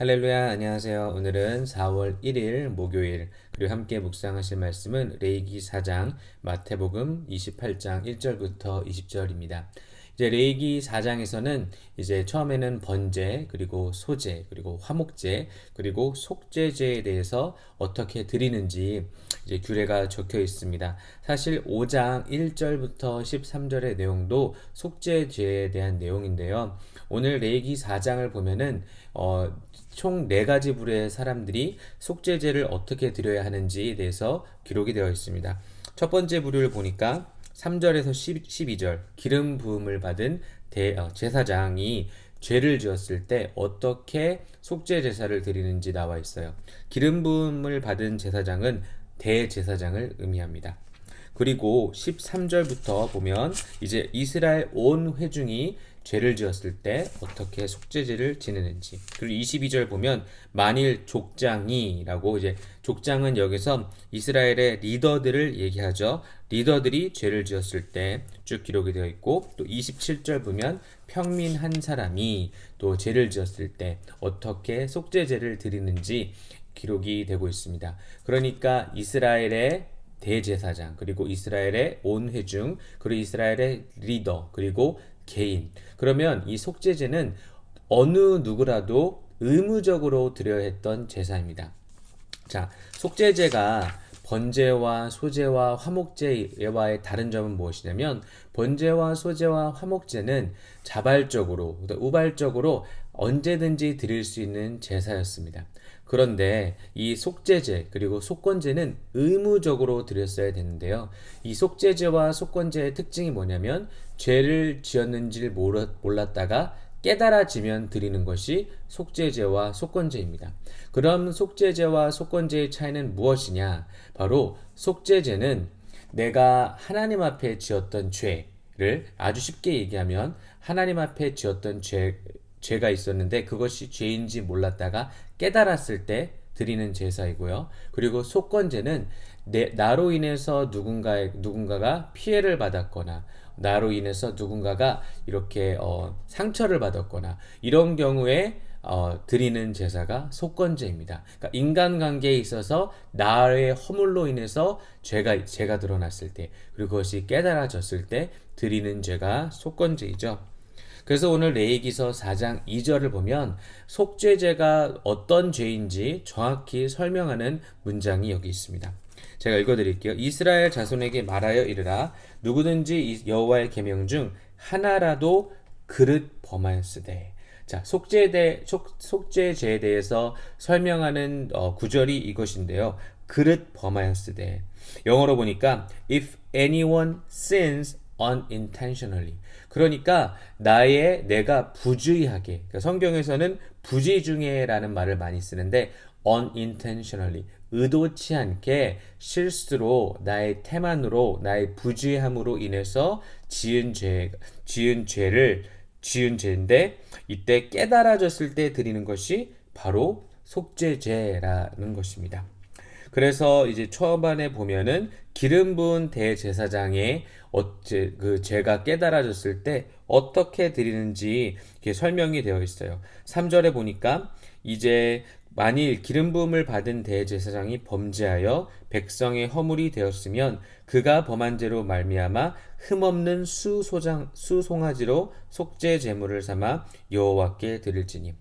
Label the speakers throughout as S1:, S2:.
S1: 할렐루야, 안녕하세요. 오늘은 4월 1일 목요일, 그리고 함께 묵상하실 말씀은 레이기 4장, 마태복음 28장 1절부터 20절입니다. 이제 레이기 4장에서는 이제 처음에는 번제, 그리고 소제, 그리고 화목제, 그리고 속제제에 대해서 어떻게 드리는지 이제 규례가 적혀 있습니다. 사실 5장 1절부터 13절의 내용도 속제제에 대한 내용인데요. 오늘 레이기 4장을 보면은 어, 총네 가지 부류의 사람들이 속죄제를 어떻게 드려야 하는지에 대해서 기록이 되어 있습니다. 첫 번째 부류를 보니까 3절에서 12절 기름 부음을 받은 대, 어, 제사장이 죄를 지었을 때 어떻게 속죄 제사를 드리는지 나와 있어요. 기름 부음을 받은 제사장은 대제사장을 의미합니다. 그리고 13절부터 보면 이제 이스라엘 온 회중이 죄를 지었을 때 어떻게 속죄제를 지내는지 그리고 22절 보면 만일 족장이라고 이제 족장은 여기서 이스라엘의 리더들을 얘기하죠. 리더들이 죄를 지었을 때 쭉 기록이 되어 있고 또 27절 보면 평민 한 사람이 또 죄를 지었을 때 어떻게 속죄제를 드리는지 기록이 되고 있습니다. 그러니까 이스라엘의 대제사장 그리고 이스라엘의 온 회중 그리고 이스라엘의 리더 그리고 개인 그러면 이 속죄제는 어느 누구라도 의무적으로 드려야 했던 제사입니다. 자, 속죄제가 번제와 소제와 화목제와의 다른 점은 무엇이냐면 번제와 소제와 화목제는 자발적으로 우발적으로 언제든지 드릴 수 있는 제사였습니다. 그런데 이 속죄제 그리고 속건제는 의무적으로 드렸어야 되는데요. 이 속죄제와 속건제의 특징이 뭐냐면 죄를 지었는지를 몰랐다가 깨달아지면 드리는 것이 속죄제와 속건제입니다. 그럼 속죄제와 속건제의 차이는 무엇이냐? 바로 속죄제는 내가 하나님 앞에 지었던 죄를 아주 쉽게 얘기하면 하나님 앞에 지었던 죄 죄가 있었는데 그것이 죄인지 몰랐다가 깨달았을 때 드리는 제사이고요. 그리고 속건제는 내, 나로 인해서 누군가 누군가가 피해를 받았거나 나로 인해서 누군가가 이렇게 어, 상처를 받았거나 이런 경우에 어, 드리는 제사가 속건제입니다. 그러니까 인간관계에 있어서 나의 허물로 인해서 죄가 죄가 드러났을 때 그리고 그것이 깨달아졌을 때 드리는 죄가 속건제이죠. 그래서 오늘 레이기서 4장 2절을 보면 속죄제가 어떤 죄인지 정확히 설명하는 문장이 여기 있습니다. 제가 읽어드릴게요. 이스라엘 자손에게 말하여 이르라 누구든지 여호와의 계명 중 하나라도 그릇 범하였으되 자 속죄대 속, 죄제에 대해서 설명하는 어, 구절이 이것인데요. 그릇 범하였으되 영어로 보니까 if anyone sins unintentionally. 그러니까 나의 내가 부주의하게. 그러니까 성경에서는 부지 중에라는 말을 많이 쓰는데 unintentionally. 의도치 않게 실수로 나의 태만으로 나의 부주의함으로 인해서 지은 죄 지은 죄를 지은 죄인데 이때 깨달아졌을 때 드리는 것이 바로 속죄죄라는 것입니다. 그래서 이제 초반에 보면은 기름 부은 대제사장의 어째 그 죄가 깨달아졌을 때 어떻게 드리는지 이렇게 설명이 되어 있어요. 3절에 보니까 이제 만일 기름 부음을 받은 대제사장이 범죄하여 백성의 허물이 되었으면 그가 범한 죄로 말미암아 흠없는 수소장 수송아지로 속죄 제물을 삼아 여호와께 드릴지니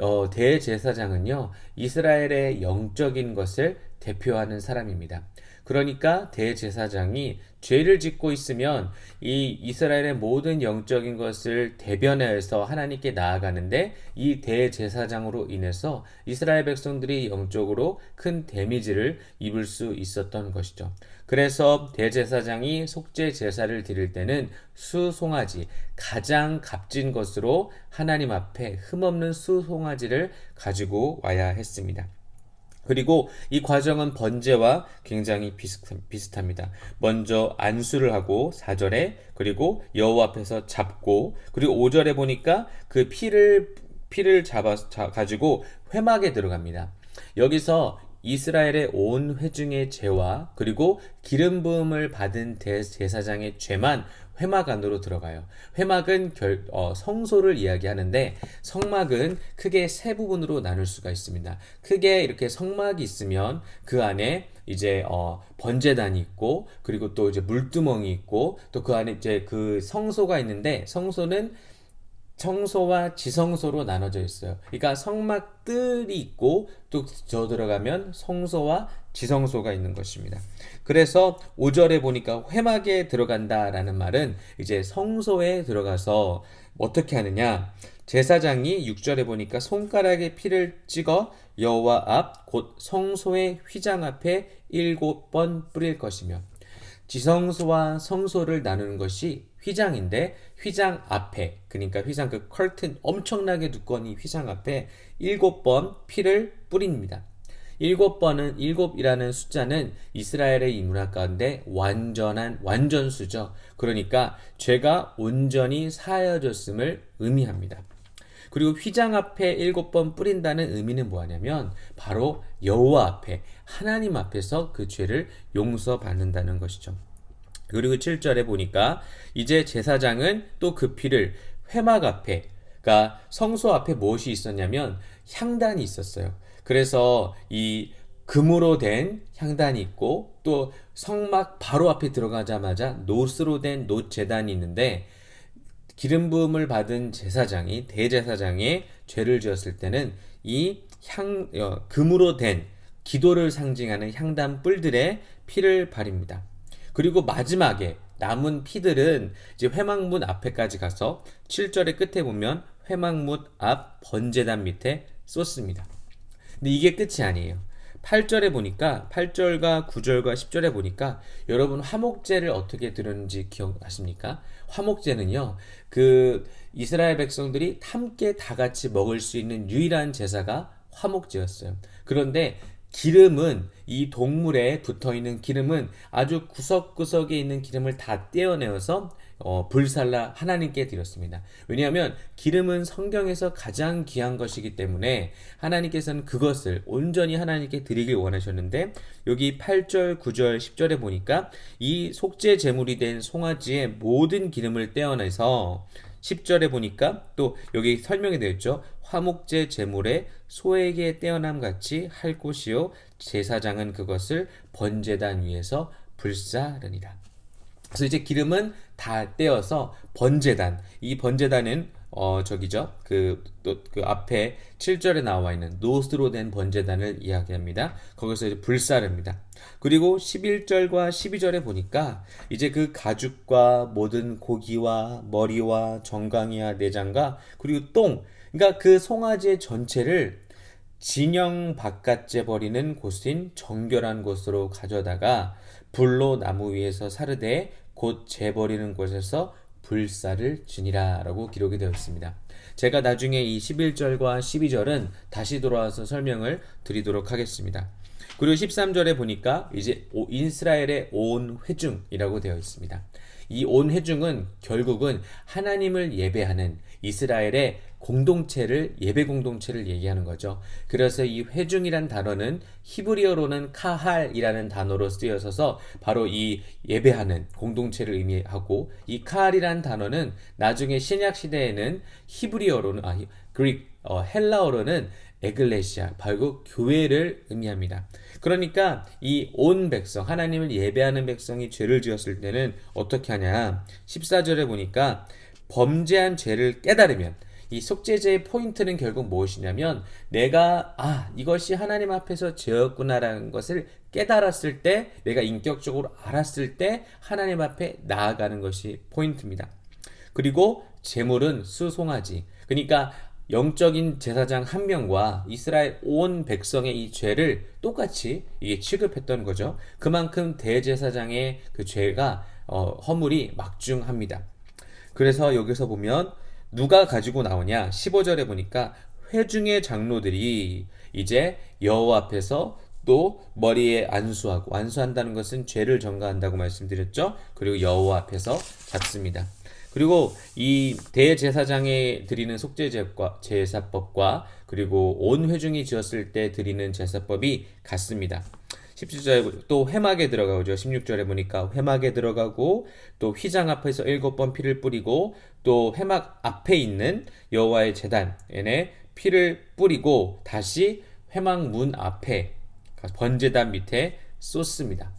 S1: 어, 대제사장은요 이스라엘의 영적인 것을 대표하는 사람입니다. 그러니까 대제사장이 죄를 짓고 있으면 이 이스라엘의 모든 영적인 것을 대변해서 하나님께 나아가는데 이 대제사장으로 인해서 이스라엘 백성들이 영적으로 큰 데미지를 입을 수 있었던 것이죠. 그래서 대제사장이 속죄 제사를 드릴 때는 수송아지 가장 값진 것으로 하나님 앞에 흠없는 수송아지를 가지고 와야 했습니다. 그리고 이 과정은 번제와 굉장히 비슷, 합니다 먼저 안수를 하고 4절에 그리고 여호와 앞에서 잡고 그리고 5절에 보니까 그 피를 피를 잡아 가지고 회막에 들어갑니다. 여기서 이스라엘의 온 회중의 죄와 그리고 기름 부음을 받은 대제사장의 죄만 회막 안으로 들어가요. 회막은 결, 어, 성소를 이야기하는데 성막은 크게 세 부분으로 나눌 수가 있습니다. 크게 이렇게 성막이 있으면 그 안에 이제 어 번제단이 있고 그리고 또 이제 물두멍이 있고 또 그 안에 이제 그 성소가 있는데 성소는 성소와 지성소로 나눠져 있어요. 그러니까 성막들이 있고 또 저 들어가면 성소와 지성소가 있는 것입니다. 그래서 5절에 보니까 회막에 들어간다라는 말은 이제 성소에 들어가서 어떻게 하느냐? 제사장이 6절에 보니까 손가락에 피를 찍어 여호와 앞 곧 성소의 휘장 앞에 일곱 번 뿌릴 것이며 지성소와 성소를 나누는 것이 휘장인데 휘장 앞에 그러니까 휘장 그 커튼 엄청나게 두꺼운 이 휘장 앞에 일곱 번 피를 뿌립니다. 일곱 번은 일곱이라는 숫자는 이스라엘의 이 문화 가운데 완전한 완전수죠. 그러니까 죄가 온전히 사여졌음을 의미합니다. 그리고 휘장 앞에 일곱 번 뿌린다는 의미는 뭐하냐면 바로 여호와 앞에 하나님 앞에서 그 죄를 용서받는다는 것이죠. 그리고 7절에 보니까 이제 제사장은 또 그 피를 회막 앞에 그러니까 성소 앞에 무엇이 있었냐면 향단이 있었어요. 그래서 이 금으로 된 향단이 있고 또 성막 바로 앞에 들어가자마자 노스로 된 노제단이 있는데 기름 부음을 받은 제사장이 대제사장의 죄를 지었을 때는 이향 어, 금으로 된 기도를 상징하는 향단 뿔들의 피를 바립니다. 그리고 마지막에 남은 피들은 이제 회막문 앞에까지 가서 7절의 끝에 보면 회막문 앞 번제단 밑에 쏟습니다. 근데 이게 끝이 아니에요. 8절에 보니까 8절과 9절과 10절에 보니까 여러분 화목제를 어떻게 드렸는지 기억나십니까? 화목제는요. 그 이스라엘 백성들이 함께 다 같이 먹을 수 있는 유일한 제사가 화목제였어요. 그런데 기름은 이 동물에 붙어 있는 기름은 아주 구석구석에 있는 기름을 다 떼어내어서 어, 불살라 하나님께 드렸습니다. 왜냐하면 기름은 성경에서 가장 귀한 것이기 때문에 하나님께서는 그것을 온전히 하나님께 드리길 원하셨는데 여기 8절, 9절, 10절에 보니까 이 속죄 제물이 된 송아지의 모든 기름을 떼어내서 10절에 보니까 또 여기 설명이 되어 있죠. 화목제 제물에 소에게 떼어남 같이 할 곳이요 제사장은 그것을 번제단 위에서 불사르니라. 그래서 이제 기름은 다 떼어서 번제단 이 번제단은 어 저기죠 그 또그 그 앞에 7절에 나와 있는 노스로 된 번제단을 이야기합니다. 거기서 이제 불사릅니다. 그리고 11절과 12절에 보니까 이제 그 가죽과 모든 고기와 머리와 정강이와 내장과 그리고 똥 그러니까 그 송아지의 전체를 진영 바깥에 버리는 곳인 정결한 곳으로 가져다가 불로 나무 위에서 사르되 곧 재버리는 곳에서 불사를 지니라 라고 기록이 되어 있습니다. 제가 나중에 이 11절과 12절은 다시 돌아와서 설명을 드리도록 하겠습니다. 그리고 13절에 보니까 이제 이스라엘의 온 회중이라고 되어 있습니다. 이 온 회중은 결국은 하나님을 예배하는 이스라엘의 공동체를 예배 공동체를 얘기하는 거죠. 그래서 이 회중이란 단어는 히브리어로는 카할이라는 단어로 쓰여서서 바로 이 예배하는 공동체를 의미하고 이 카할이라는 단어는 나중에 신약 시대에는 히브리어로는 아 그릭 어, 헬라어로는 에글레시아 바로 교회를 의미합니다. 그러니까 이 온 백성 하나님을 예배하는 백성이 죄를 지었을 때는 어떻게 하냐? 14절에 보니까 범죄한 죄를 깨달으면 이 속죄제의 포인트는 결국 무엇이냐면 내가 아 이것이 하나님 앞에서 죄였구나라는 것을 깨달았을 때 내가 인격적으로 알았을 때 하나님 앞에 나아가는 것이 포인트입니다. 그리고 제물은 수송아지 그러니까 영적인 제사장 한 명과 이스라엘 온 백성의 이 죄를 똑같이 이게 취급했던 거죠. 그만큼 대제사장의 그 죄가 어, 허물이 막중합니다. 그래서 여기서 보면 누가 가지고 나오냐? 15절에 보니까 회중의 장로들이 이제 여호와 앞에서 또 머리에 안수하고 안수한다는 것은 죄를 전가한다고 말씀드렸죠. 그리고 여호와 앞에서 잡습니다. 그리고 이 대제사장에 드리는 속죄제과 제사법과 그리고 온 회중이 지었을 때 드리는 제사법이 같습니다. 17절에 또 회막에 들어가죠. 16절에 보니까 회막에 들어가고 또 휘장 앞에서 일곱 번 피를 뿌리고 또 회막 앞에 있는 여호와의 제단에 피를 뿌리고 다시 회막 문 앞에 번제단 밑에 쏟습니다.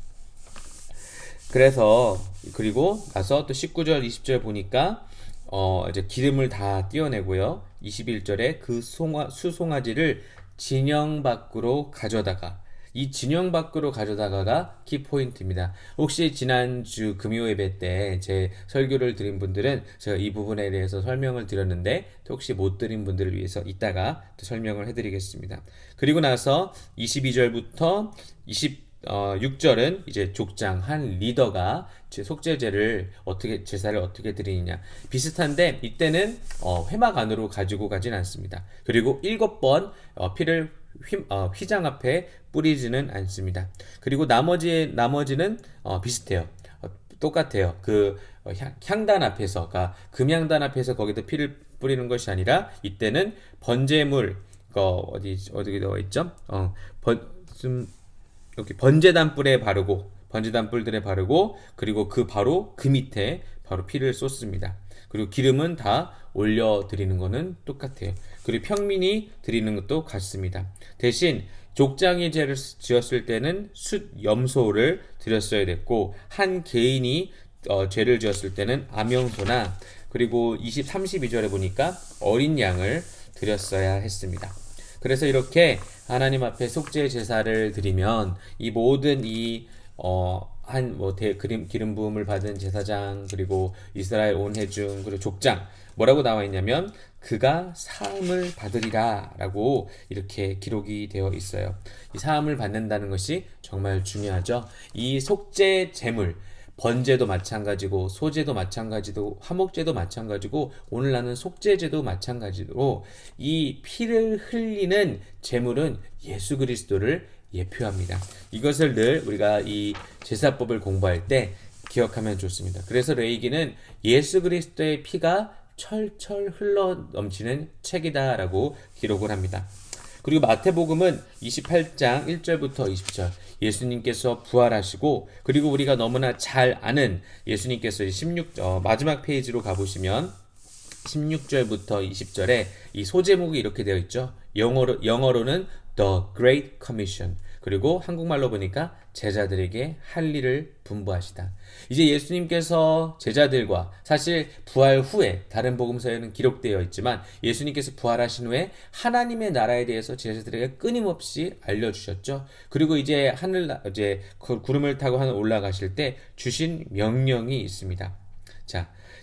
S1: 그래서 그리고 나서 또 19절 20절 보니까 어 이제 기름을 다 띄어내고요. 21절에 그 송아, 수송아지를 진영 밖으로 가져다가 이 진영 밖으로 가져다가가 키포인트입니다. 혹시 지난주 금요 예배 때 제 설교를 드린 분들은 제가 이 부분에 대해서 설명을 드렸는데 혹시 못 드린 분들을 위해서 이따가 또 설명을 해드리겠습니다. 그리고 나서 22절부터 20 어, 6절은 이제 족장 한 리더가 제 속죄제를 어떻게 제사를 어떻게 드리느냐 비슷한데 이때는 어, 회막 안으로 가지고 가진 않습니다. 그리고 일곱 번 어, 피를 휘, 어, 휘장 앞에 뿌리지는 않습니다. 그리고 나머지 나머지는 어, 비슷해요. 어, 똑같아요. 그 어, 향, 단 앞에서, 그러니까 금향단 앞에서 거기다 피를 뿌리는 것이 아니라 이때는 번제물, 어, 어디 어디 되어 있죠? 어, 번, 좀 이렇게 번제단 뿔에 바르고 번제단 뿔들에 바르고 그리고 그 바로 그 밑에 바로 피를 쏟습니다. 그리고 기름은 다 올려 드리는 거는 똑같아요. 그리고 평민이 드리는 것도 같습니다. 대신 족장의 죄를 지었을 때는 숫 염소를 드렸어야 됐고 한 개인이 어, 죄를 지었을 때는 암영소나 그리고 20, 32절에 보니까 어린 양을 드렸어야 했습니다. 그래서 이렇게 하나님 앞에 속죄 제사를 드리면 이 모든 이 어, 한뭐 기름 기름 부음을 받은 제사장 그리고 이스라엘 온 회중 그리고 족장 뭐라고 나와 있냐면 그가 사함을 받으리라라고 이렇게 기록이 되어 있어요. 이 사함을 받는다는 것이 정말 중요하죠. 이 속죄 제물 번제도 마찬가지고 소제도 마찬가지고 화목제도 마찬가지고 오늘 나는 속죄제도 마찬가지로 이 피를 흘리는 제물은 예수 그리스도를 예표합니다. 이것을 늘 우리가 이 제사법을 공부할 때 기억하면 좋습니다. 그래서 레이기는 예수 그리스도의 피가 철철 흘러 넘치는 책이다라고 기록을 합니다. 그리고 마태복음은 28장 1절부터 20절 예수님께서 부활하시고 그리고 우리가 너무나 잘 아는 예수님께서 16 어, 마지막 페이지로 가보시면 16절부터 20절에 이 소제목이 이렇게 되어 있죠. 영어로 영어로는 The Great Commission 그리고 한국말로 보니까 제자들에게 할 일을 분부하시다. 이제 예수님께서 제자들과 사실 부활 후에 다른 복음서에는 기록되어 있지만 예수님께서 부활하신 후에 하나님의 나라에 대해서 제자들에게 끊임없이 알려주셨죠. 그리고 이제 하늘 이제 그 구름을 타고 하늘 올라가실 때 주신 명령이 있습니다. 자,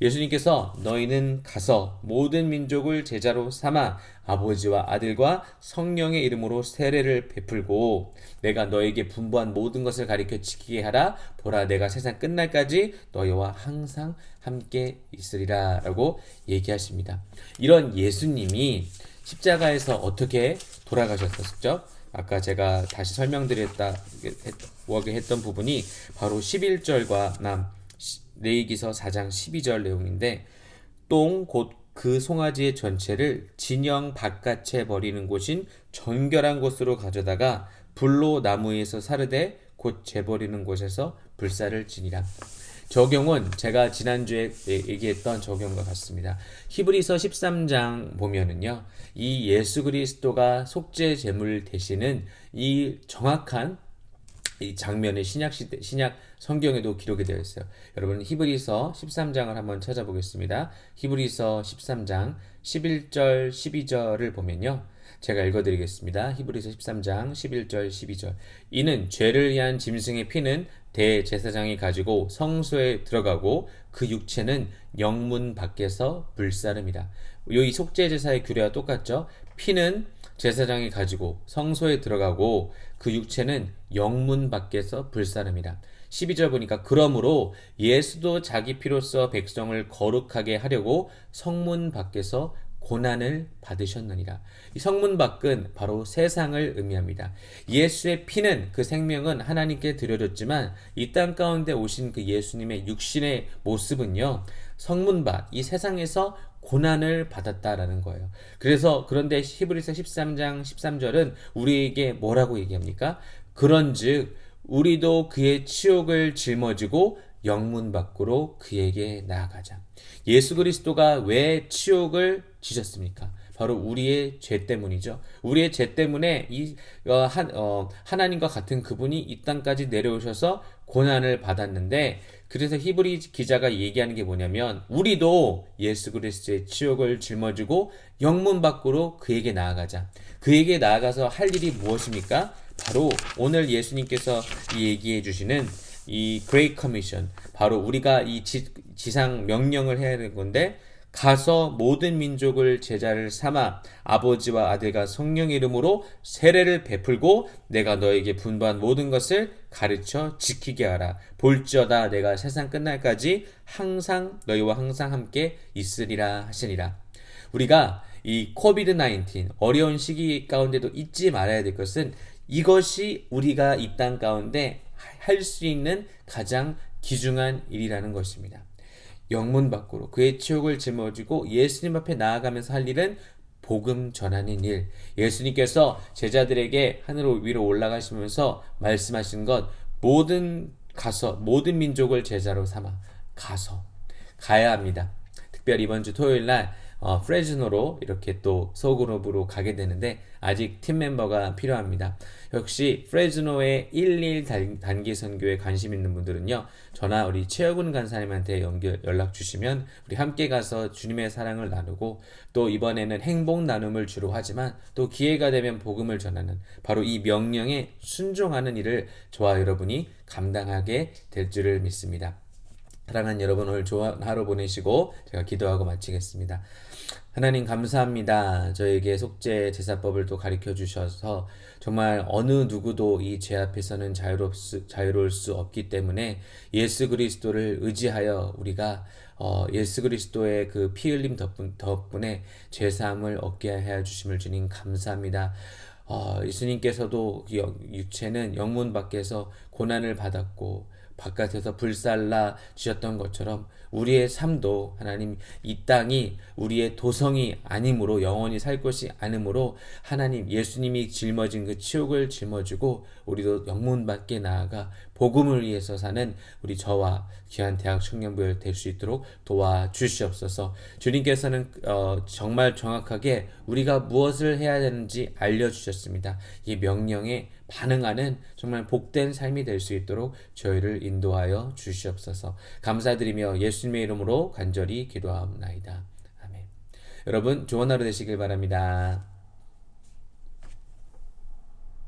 S1: 예수님께서 너희는 가서 모든 민족을 제자로 삼아 아버지와 아들과 성령의 이름으로 세례를 베풀고 내가 너에게 분부한 모든 것을 가리켜 지키게 하라 보라 내가 세상 끝날까지 너희와 항상 함께 있으리라라고 얘기하십니다. 이런 예수님이 십자가에서 어떻게 돌아가셨었죠? 아까 제가 다시 설명드렸다 했던 부분이 바로 11절과 남 레이기서 4장 12절 내용인데 똥 곧 그 송아지의 전체를 진영 바깥에 버리는 곳인 정결한 곳으로 가져다가 불로 나무에서 사르되 곧 재버리는 곳에서 불사를 지니라. 적용은 제가 지난주에 얘기했던 적용과 같습니다. 히브리서 13장 보면은요. 이 예수 그리스도가 속죄 제물 대신은 이 정확한 이 장면의 신약 시대, 신약 성경에도 기록이 되어 있어요. 여러분 히브리서 13장을 한번 찾아보겠습니다. 히브리서 13장 11절 12절을 보면요. 제가 읽어드리겠습니다. 히브리서 13장 11절 12절 이는 죄를 위한 짐승의 피는 대제사장이 가지고 성소에 들어가고 그 육체는 영문 밖에서 불사름이다. 이 속죄 제사의 규례와 똑같죠. 피는 제사장이 가지고 성소에 들어가고 그 육체는 영문 밖에서 불사릅니다. 12절 보니까 그러므로 예수도 자기 피로써 백성을 거룩하게 하려고 성문 밖에서 고난을 받으셨느니라. 이 성문 밖은 바로 세상을 의미합니다. 예수의 피는 그 생명은 하나님께 드려졌지만 이 땅 가운데 오신 그 예수님의 육신의 모습은요. 성문 밖, 이 세상에서 고난을 받았다라는 거예요. 그래서 그런데 히브리서 13장 13절은 우리에게 뭐라고 얘기합니까? 그런즉 우리도 그의 치욕을 짊어지고 영문 밖으로 그에게 나아가자. 예수 그리스도가 왜 치욕을 지셨습니까? 바로 우리의 죄 때문이죠. 우리의 죄 때문에 이 어, 한, 어, 하나님과 같은 그분이 이 땅까지 내려오셔서 고난을 받았는데 그래서 히브리 기자가 얘기하는 게 뭐냐면 우리도 예수 그리스도의 치욕을 짊어지고 영문 밖으로 그에게 나아가자. 그에게 나아가서 할 일이 무엇입니까? 바로 오늘 예수님께서 얘기해 주시는 이 Great Commission 바로 우리가 이 지, 지상 명령을 해야 되는 건데 가서 모든 민족을 제자를 삼아 아버지와 아들과 성령 이름으로 세례를 베풀고 내가 너에게 분부한 모든 것을 가르쳐 지키게 하라 볼지어다 내가 세상 끝날까지 항상 너희와 항상 함께 있으리라 하시니라 우리가 이 코비드 19 어려운 시기 가운데도 잊지 말아야 될 것은 이것이 우리가 이 땅 가운데 할 수 있는 가장 귀중한 일이라는 것입니다. 영문 밖으로 그의 치욕을 짊어지고 예수님 앞에 나아가면서 할 일은 복음 전하는 일. 예수님께서 제자들에게 하늘 위로 올라가시면서 말씀하신 것 모든 가서 모든 민족을 제자로 삼아 가서 가야 합니다. 특별히 이번 주 토요일 날 어, 프레즈노로 이렇게 또 소그룹으로 가게 되는데 아직 팀 멤버가 필요합니다. 역시 프레즈노의 11 단기 선교에 관심 있는 분들은요. 전화 우리 최혁훈 간사님한테 연결 연락 주시면 우리 함께 가서 주님의 사랑을 나누고 또 이번에는 행복 나눔을 주로 하지만 또 기회가 되면 복음을 전하는 바로 이 명령에 순종하는 일을 저와 여러분이 감당하게 될 줄을 믿습니다. 사랑하는 여러분 오늘 좋은 하루 보내시고 제가 기도하고 마치겠습니다. 하나님 감사합니다. 저에게 속죄 제사법을 또 가르쳐 주셔서 정말 어느 누구도 이 죄 앞에서는 자유롭 수, 자유로울 수 없기 때문에 예수 그리스도를 의지하여 우리가 어, 예수 그리스도의 그 피 흘림 덕분, 덕분에 죄 사함을 얻게 하여 주심을 주님 감사합니다. 어, 예수님께서도 육체는 영문 밖에서 고난을 받았고 바깥에서 불살라 주셨던 것처럼 우리의 삶도 하나님 이 땅이 우리의 도성이 아니므로 영원히 살 것이 아니므로 하나님 예수님이 짊어진 그 치욕을 짊어지고 우리도 영문 밖에 나아가 복음을 위해서 사는 우리 저와 귀한 대학 청년부열 될수 있도록 도와주시옵소서. 주님께서는 어, 정말 정확하게 우리가 무엇을 해야 되는지 알려주셨습니다. 이 명령에 반응하는 정말 복된 삶이 될 수 있도록 저희를 인도하여 주시옵소서. 감사드리며 예수님의 이름으로 간절히 기도하옵나이다. 아멘. 여러분 좋은 하루 되시길 바랍니다.